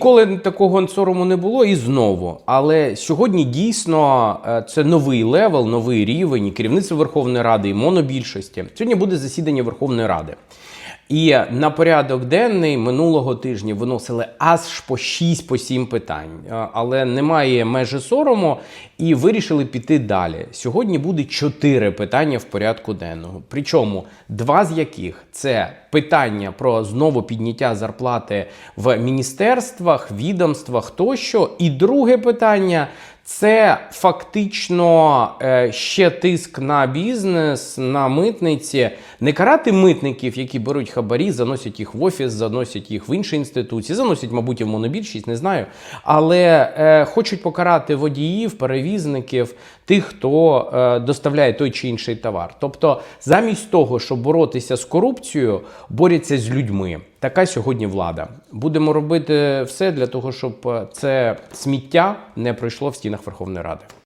Ніколи такого сорому не було і знову. Але сьогодні дійсно е, це новий левел, новий рівень і керівництво Верховної Ради і монобільшості. Сьогодні буде засідання Верховної Ради. І на порядок денний минулого тижня виносили аж по 6 по 7 питань, але немає межі сорому і вирішили піти далі. Сьогодні буде 4 питання в порядку денного. Причому два з яких це питання про знову підняття зарплати в міністерствах, відомствах тощо. І друге питання це фактично е, ще тиск на бізнес, на митниці. Не карати митників, які беруть хабарі, заносять їх в офіс, заносять їх в інші інституції, заносять, мабуть, в монобільшість, не знаю. Але е, хочуть покарати водіїв, перевізників, тих, хто е, доставляє той чи інший товар. Тобто, замість того, щоб боротися з корупцією, борються з людьми. Така сьогодні влада. Будемо робити все для того, щоб е, це сміття не пройшло в стінах Верховної Ради.